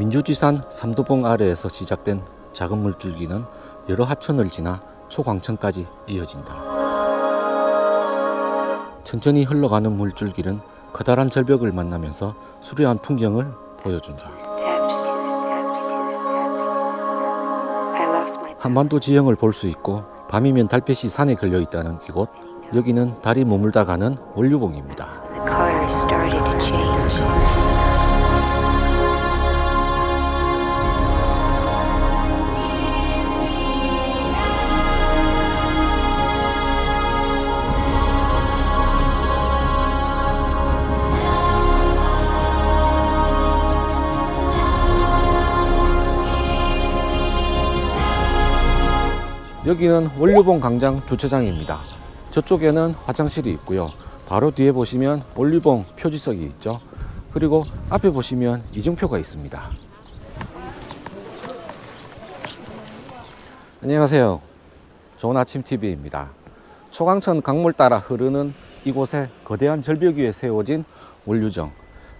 민주지산 삼도봉 아래에서 시작된 작은 물줄기는 여러 하천을 지나 초광천까지 이어진다. 천천히 흘러가는 물줄기는 커다란 절벽을 만나면서 수려한 풍경을 보여준다. 한반도 지형을 볼 수 있고 밤이면 달빛이 산에 걸려 있다는 이곳. 여기는 달이 머물다 가는 원류봉입니다. 여기는 원류봉 광장 주차장입니다. 저쪽에는 화장실이 있고요. 바로 뒤에 보시면 원류봉 표지석이 있죠. 그리고 앞에 보시면 이정표가 있습니다. 안녕하세요. 좋은 아침 TV입니다. 초강천 강물 따라 흐르는 이곳에 거대한 절벽 위에 세워진 원류정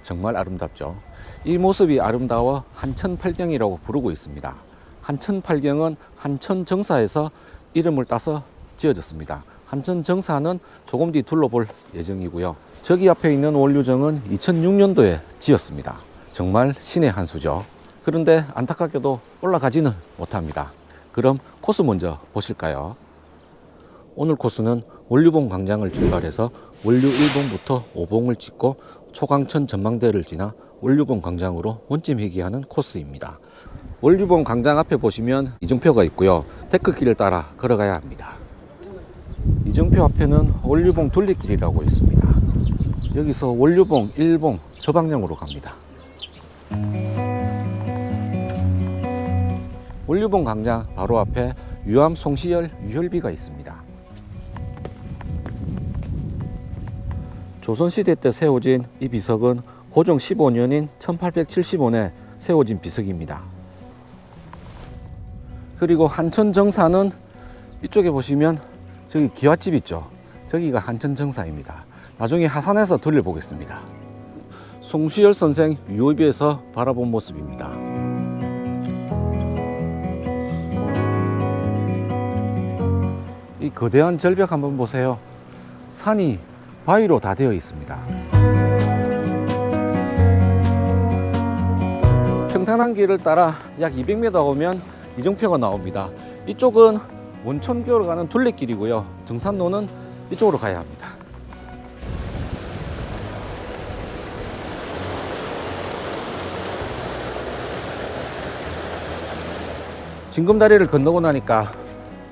정말 아름답죠. 이 모습이 아름다워 한천팔경이라고 부르고 있습니다. 한천팔경은 한천정사에서 이름을 따서 지어졌습니다. 한천정사는 조금 뒤 둘러볼 예정이고요. 저기 앞에 있는 원류정은 2006년도에 지었습니다. 정말 신의 한 수죠. 그런데 안타깝게도 올라가지는 못합니다. 그럼 코스 먼저 보실까요? 오늘 코스는 원류봉 광장을 출발해서 원류 1봉부터 5봉을 찍고 초강천 전망대를 지나 원류봉 광장으로 원점 회귀하는 코스입니다. 원류봉 광장 앞에 보시면 이정표가 있고요. 데크길을 따라 걸어가야 합니다. 이정표 앞에는 원류봉 둘리길이라고 있습니다. 여기서 원류봉 1봉 저 방향으로 갑니다. 원류봉 광장 바로 앞에 유암 송시열 유혈비가 있습니다. 조선시대 때 세워진 이 비석은 고종 15년인 1875년에 세워진 비석입니다. 그리고 한천 정사는 이쪽에 보시면 저기 기와집 있죠. 저기가 한천 정사입니다. 나중에 하산해서 돌려보겠습니다. 송시열 선생 유업에서 바라본 모습입니다. 이 거대한 절벽 한번 보세요. 산이 바위로 다 되어 있습니다. 평탄한 길을 따라 약 200m 오면 이정표가 나옵니다. 이쪽은 원천교로 가는 둘레길이고요. 정산로는 이쪽으로 가야 합니다. 징금다리를 건너고 나니까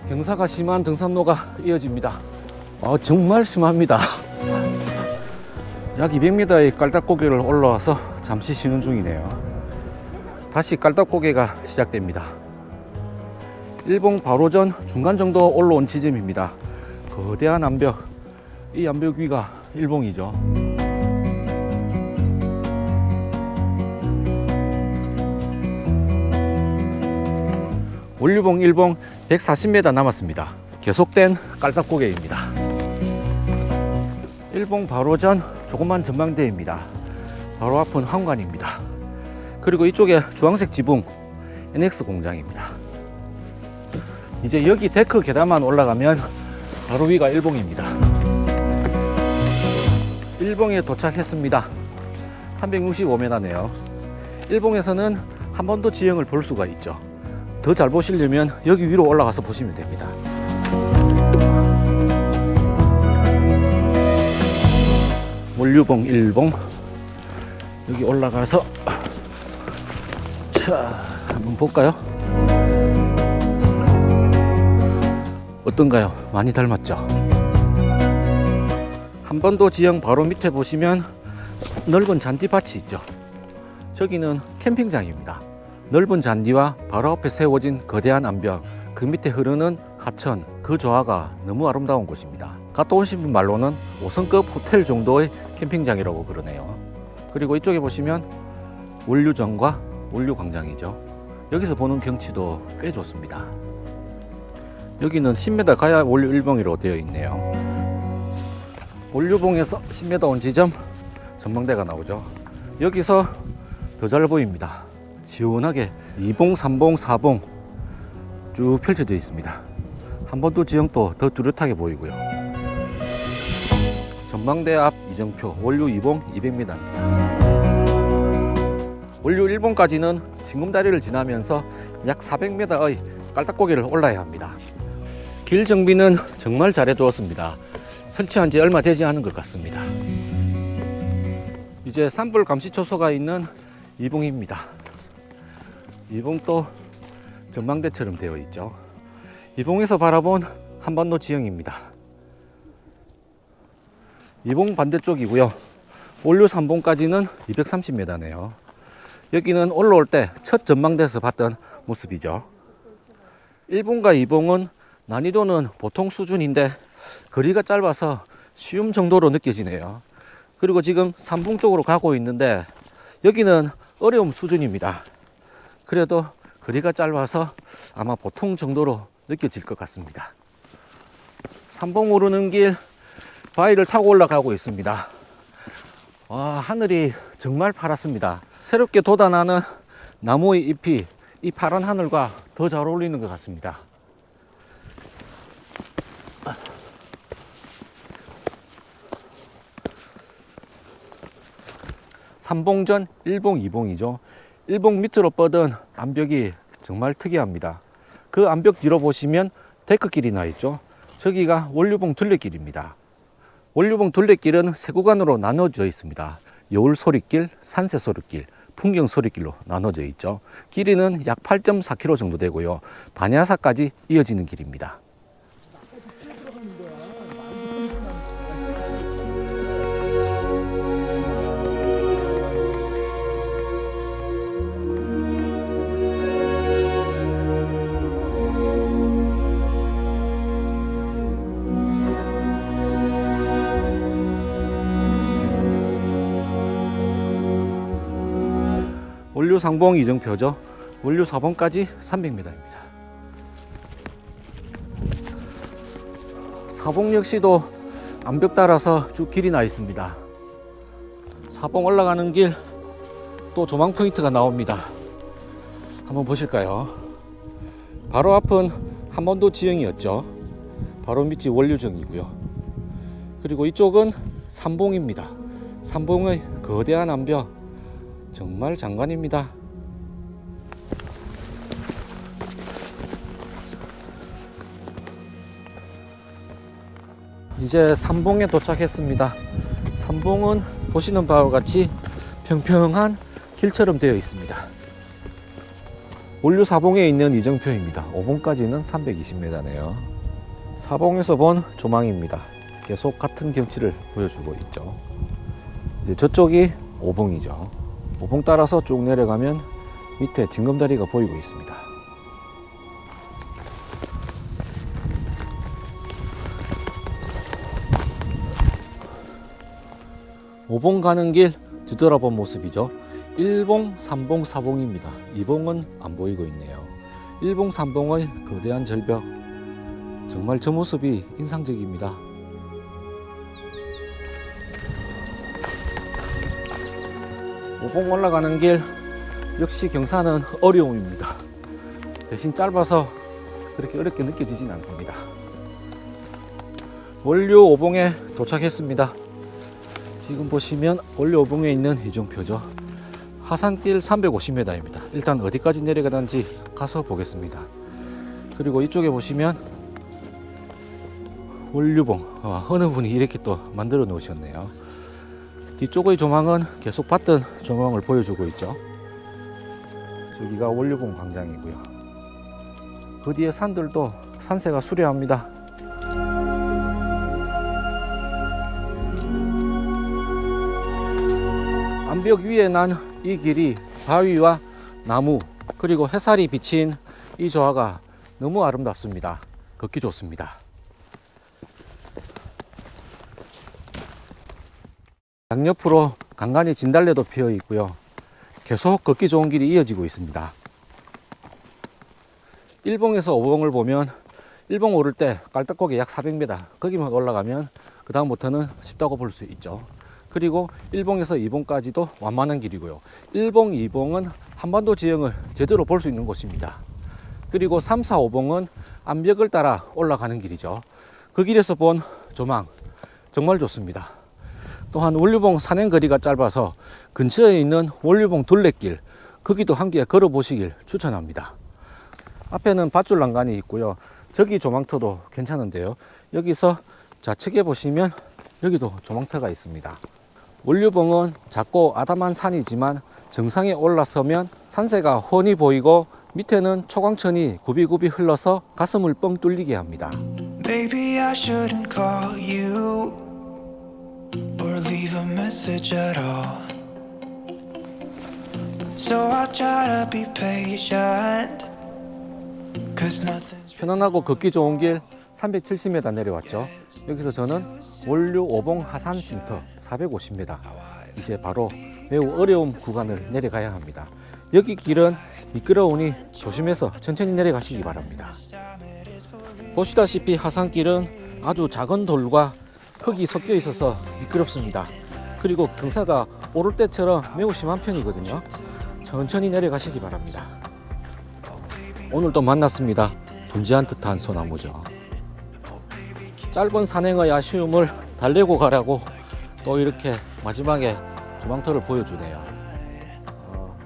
경사가 심한 등산로가 이어집니다. 어, 정말 심합니다. 약 200m의 깔딱고개를 올라와서 잠시 쉬는 중이네요. 다시 깔딱고개가 시작됩니다. 일봉 바로 전 중간 정도 올라온 지점입니다. 거대한 암벽, 이 암벽 위가 일봉이죠. 원류봉 1봉 140m 남았습니다. 계속된 깔딱고개입니다. 1봉 바로 전 조그만 전망대입니다. 바로 앞은 한관입니다. 그리고 이쪽에 주황색 지붕 NX 공장입니다. 이제 여기 데크 계단만 올라가면 바로 위가 일봉입니다. 일봉에 도착했습니다. 365m네요. 일봉에서는 한 번 더 지형을 볼 수가 있죠. 더 잘 보시려면 여기 위로 올라가서 보시면 됩니다. 원류봉 1봉 여기 올라가서 자 한번 볼까요? 어떤가요? 많이 닮았죠? 한번도 지형 바로 밑에 보시면 넓은 잔디밭이 있죠. 저기는 캠핑장입니다. 넓은 잔디와 바로 앞에 세워진 거대한 암벽, 그 밑에 흐르는 하천, 그 조화가 너무 아름다운 곳입니다. 갔다 오신 분 말로는 5성급 호텔 정도의 캠핑장이라고 그러네요. 그리고 이쪽에 보시면 원류정과 원류광장이죠. 여기서 보는 경치도 꽤 좋습니다. 여기는 10m 가야 원류 1봉이로 되어 있네요. 원류봉에서 10m 온 지점 전망대가 나오죠. 여기서 더 잘 보입니다. 시원하게 2봉, 3봉, 4봉 쭉 펼쳐져 있습니다. 한번도 지형도 더 뚜렷하게 보이고요. 전망대 앞 이정표 원류 2봉 200m입니다. 원류 1봉까지는 징금다리를 지나면서 약 400m의 깔딱고개를 올라야 합니다. 길 정비는 정말 잘해 두었습니다. 설치한 지 얼마 되지 않은 것 같습니다. 이제 산불 감시 초소가 있는 이봉입니다. 이봉도 전망대처럼 되어 있죠. 이봉에서 바라본 한반도 지형입니다. 이봉 반대쪽이고요. 올류 3봉까지는 230m네요. 여기는 올라올 때 첫 전망대에서 봤던 모습이죠. 1봉과 2봉은 난이도는 보통 수준인데 거리가 짧아서 쉬움 정도로 느껴지네요. 그리고 지금 3봉 쪽으로 가고 있는데 여기는 어려움 수준입니다. 그래도 거리가 짧아서 아마 보통 정도로 느껴질 것 같습니다. 3봉 오르는 길 바위를 타고 올라가고 있습니다. 와, 하늘이 정말 파랗습니다. 새롭게 돋아나는 나무의 잎이 이 파란 하늘과 더 잘 어울리는 것 같습니다. 삼봉전 1봉, 2봉이죠. 1봉 밑으로 뻗은 암벽이 정말 특이합니다. 그 암벽 뒤로 보시면 데크길이 나 있죠. 저기가 원류봉 둘레길입니다. 원류봉 둘레길은 세 구간으로 나눠져 있습니다. 여울 소리길, 산세 소리길, 풍경 소리길로 나눠져 있죠. 길이는 약 8.4km 정도 되고요. 반야사까지 이어지는 길입니다. 원류 상봉 이정표죠. 원류 4봉까지 300m입니다. 사봉 역시도 암벽 따라서 쭉 길이 나 있습니다. 사봉 올라가는 길 또 조망 포인트가 나옵니다. 한번 보실까요? 바로 앞은 한번도 지형이었죠. 바로 밑이 원류정이고요. 그리고 이쪽은 삼봉입니다. 삼봉의 거대한 암벽 정말 장관입니다. 이제 삼봉에 도착했습니다. 삼봉은 보시는 바와 같이 평평한 길처럼 되어 있습니다. 원류 사봉에 있는 이정표입니다. 5봉까지는 320m네요. 사봉에서 본 조망입니다. 계속 같은 경치를 보여주고 있죠. 이제 저쪽이 5봉이죠. 5봉 따라서 쭉 내려가면 밑에 징검다리가 보이고 있습니다. 오봉 가는 길 뒤돌아본 모습이죠. 1봉, 3봉, 4봉입니다. 2봉은 안 보이고 있네요. 1봉, 3봉의 거대한 절벽. 정말 저 모습이 인상적입니다. 오봉 올라가는 길 역시 경사는 어려움입니다. 대신 짧아서 그렇게 어렵게 느껴지진 않습니다. 원료 오봉에 도착했습니다. 지금 보시면 원료 오봉에 있는 이종표죠. 하산길 350m입니다. 일단 어디까지 내려가는지 가서 보겠습니다. 그리고 이쪽에 보시면 원류봉 어, 어느 분이 이렇게 또 만들어 놓으셨네요. 뒤쪽의 조망은 계속 봤던 조망을 보여주고 있죠. 저기가 원류봉 광장이고요. 그 뒤에 산들도 산세가 수려합니다. 암벽 위에 난 이 길이 바위와 나무 그리고 햇살이 비친 이 조화가 너무 아름답습니다. 걷기 좋습니다. 양옆으로 간간히 진달래도 피어 있고요. 계속 걷기 좋은 길이 이어지고 있습니다. 일봉에서 오봉을 보면 일봉 오를 때 깔딱고기 약 400m 거기만 올라가면 그 다음부터는 쉽다고 볼 수 있죠. 그리고 일봉에서 이봉까지도 완만한 길이고요. 일봉, 이봉은 한반도 지형을 제대로 볼 수 있는 곳입니다. 그리고 3, 4, 5봉은 암벽을 따라 올라가는 길이죠. 그 길에서 본 조망 정말 좋습니다. 또한 원류봉 산행 거리가 짧아서 근처에 있는 원류봉 둘레길 거기도 함께 걸어 보시길 추천합니다. 앞에는 밧줄 난간이 있고요. 저기 조망터도 괜찮은데요. 여기서 좌측에 보시면 여기도 조망터가 있습니다. 원류봉은 작고 아담한 산이지만 정상에 올라서면 산세가 훤히 보이고 밑에는 초광천이 굽이굽이 흘러서 가슴을 뻥 뚫리게 합니다. Maybe or leave a message at all. So I try to be patient. Cause nothing's 편안하고 걷기 좋은 길 370m 내려왔죠. 여기서 저는 원류 오봉 하산 쉼터 450m. 이제 바로 매우 어려운 구간을 내려가야 합니다. 여기 길은 미끄러우니 조심해서 천천히 내려가시기 바랍니다. 보시다시피 하산길은 아주 작은 돌과 흙이 섞여 있어서 미끄럽습니다. 그리고 경사가 오를 때처럼 매우 심한 편이거든요. 천천히 내려가시기 바랍니다. 오늘 또 만났습니다. 분지한 듯한 소나무죠. 짧은 산행의 아쉬움을 달래고 가라고 또 이렇게 마지막에 조망터를 보여주네요. 어,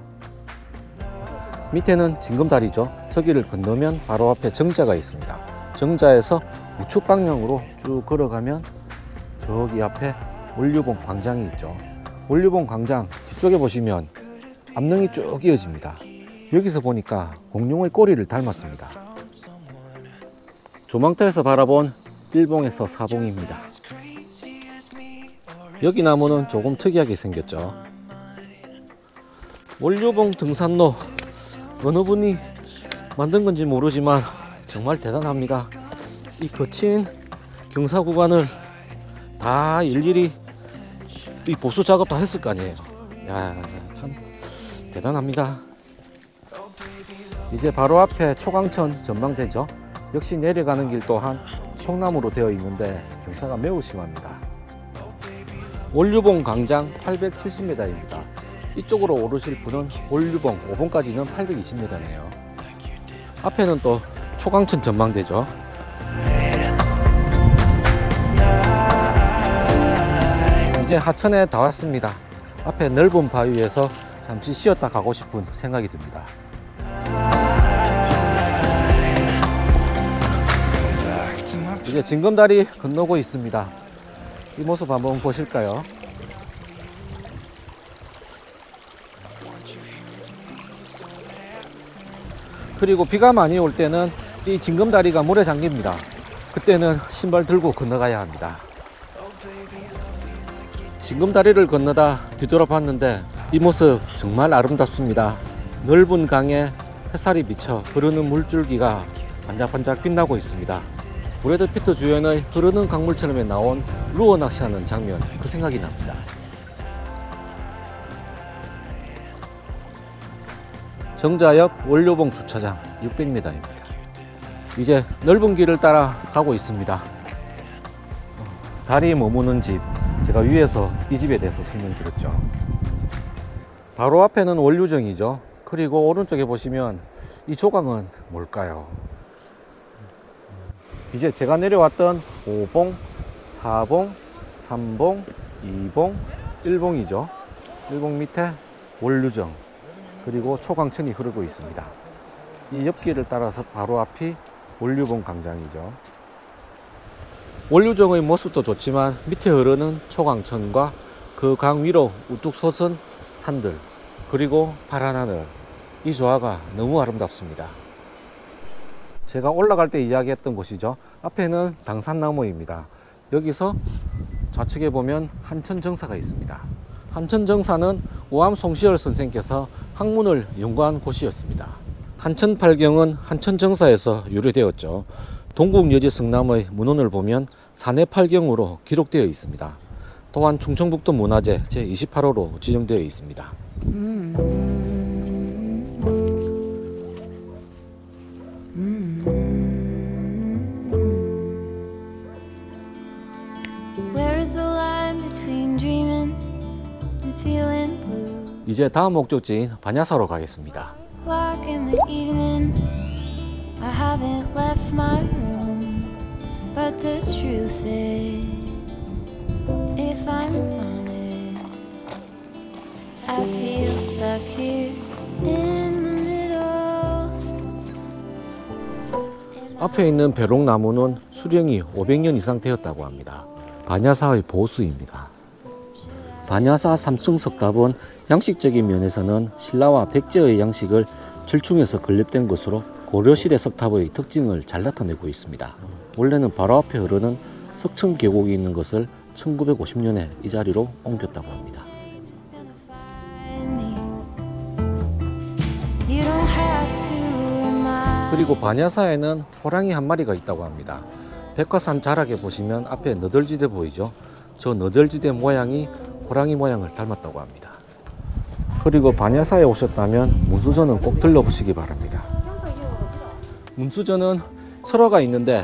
밑에는 징검다리죠. 저기를 건너면 바로 앞에 정자가 있습니다. 정자에서 우측 방향으로 쭉 걸어가면 저기 앞에 원류봉 광장이 있죠. 원류봉 광장 뒤쪽에 보시면 암릉이 쭉 이어집니다. 여기서 보니까 공룡의 꼬리를 닮았습니다. 조망터에서 바라본 1봉에서 4봉입니다. 여기 나무는 조금 특이하게 생겼죠. 원류봉 등산로 어느 분이 만든 건지 모르지만 정말 대단합니다. 이 거친 경사 구간을 다 일일이 이 보수 작업 다 했을 거 아니에요. 야, 참 대단합니다. 이제 바로 앞에 초강천 전망대죠. 역시 내려가는 길 또한 통나무로 되어 있는데 경사가 매우 심합니다. 원류봉 광장 870m입니다. 이쪽으로 오르실 분은 원류봉 5봉까지는 820m네요. 앞에는 또 초강천 전망대죠. 이제 하천에 다 왔습니다. 앞에 넓은 바위에서 잠시 쉬었다 가고 싶은 생각이 듭니다. 이제 징검다리 건너고 있습니다. 이 모습 한번 보실까요? 그리고 비가 많이 올 때는 이 징검다리가 물에 잠깁니다. 그때는 신발 들고 건너가야 합니다. 징검다리를 건너다 뒤돌아봤는데 이 모습 정말 아름답습니다. 넓은 강에 햇살이 비쳐 흐르는 물줄기가 반짝반짝 빛나고 있습니다. 브래드 피트 주연의 흐르는 강물처럼에 나온 루어 낚시하는 장면 그 생각이 납니다. 정자역 원료봉 주차장 600m입니다. 이제 넓은 길을 따라 가고 있습니다. 달이 머무는 집, 제가 위에서 이 집에 대해서 설명드렸죠. 바로 앞에는 원류정이죠. 그리고 오른쪽에 보시면 이 조각은 뭘까요? 이제 제가 내려왔던 5봉, 4봉, 3봉, 2봉, 1봉이죠. 1봉 밑에 원류정, 그리고 초강천이 흐르고 있습니다. 이 옆길을 따라서 바로 앞이 원류봉 광장이죠. 원류정의 모습도 좋지만 밑에 흐르는 초강천과 그 강 위로 우뚝 솟은 산들, 그리고 파란 하늘, 이 조화가 너무 아름답습니다. 제가 올라갈 때 이야기했던 곳이죠. 앞에는 당산나무입니다. 여기서 좌측에 보면 한천정사가 있습니다. 한천정사는 오암 송시열 선생께서 학문을 연구한 곳이었습니다. 한천팔경은 한천정사에서 유래되었죠. 동국여지 성남의 문헌을 보면 산해팔경으로 기록되어 있습니다. 또한 충청북도 문화재 제28호로 지정되어 있습니다. 이제 다음 목적지인 반야사로 가겠습니다. 앞에 있는 벼롱나무는 수령이 500년 이상 되었다고 합니다. 반야사의 보수입니다. 반야사 3층 석탑은 양식적인 면에서는 신라와 백제의 양식을 절충해서 건립된 것으로 고려시대 석탑의 특징을 잘 나타내고 있습니다. 원래는 바로 앞에 흐르는 석천 계곡이 있는 것을 1950년에 이 자리로 옮겼다고 합니다. 그리고 반야사에는 호랑이 한 마리가 있다고 합니다. 백화산 자락에 보시면 앞에 너덜지대 보이죠? 저 너덜지대 모양이 호랑이 모양을 닮았다고 합니다. 그리고 반야사에 오셨다면 문수전은 꼭 들러보시기 바랍니다. 문수전은 설화가 있는데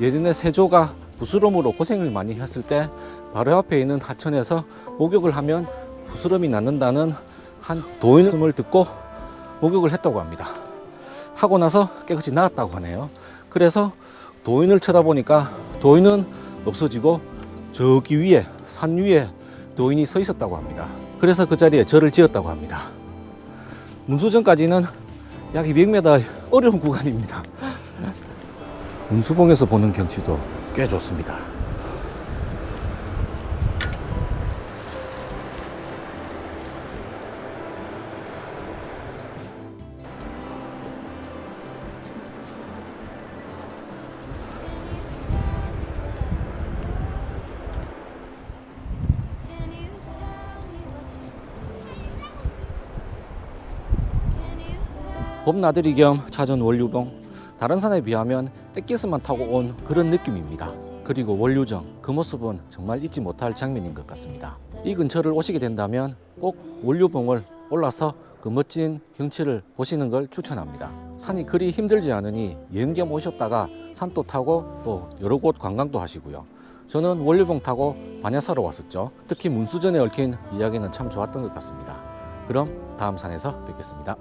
예전에 세조가 부스럼으로 고생을 많이 했을 때 바로 앞에 있는 하천에서 목욕을 하면 부스럼이 낫는다는 한 도인음을 듣고 목욕을 했다고 합니다. 하고 나서 깨끗이 나았다고 하네요. 그래서 도인을 쳐다보니까 도인은 없어지고 저기 위에 산 위에 도인이 서 있었다고 합니다. 그래서 그 자리에 절을 지었다고 합니다. 문수전까지는 약 200m 어려운 구간입니다. 문수봉에서 보는 경치도 꽤 좋습니다. 봄나들이 겸 찾은 원류봉 다른 산에 비하면 엑기스만 타고 온 그런 느낌입니다. 그리고 원류정 그 모습은 정말 잊지 못할 장면인 것 같습니다. 이 근처를 오시게 된다면 꼭 원류봉을 올라서 그 멋진 경치를 보시는 걸 추천합니다. 산이 그리 힘들지 않으니 여행 겸 오셨다가 산도 타고 또 여러 곳 관광도 하시고요. 저는 원류봉 타고 반야사로 왔었죠. 특히 문수전에 얽힌 이야기는 참 좋았던 것 같습니다. 그럼 다음 산에서 뵙겠습니다.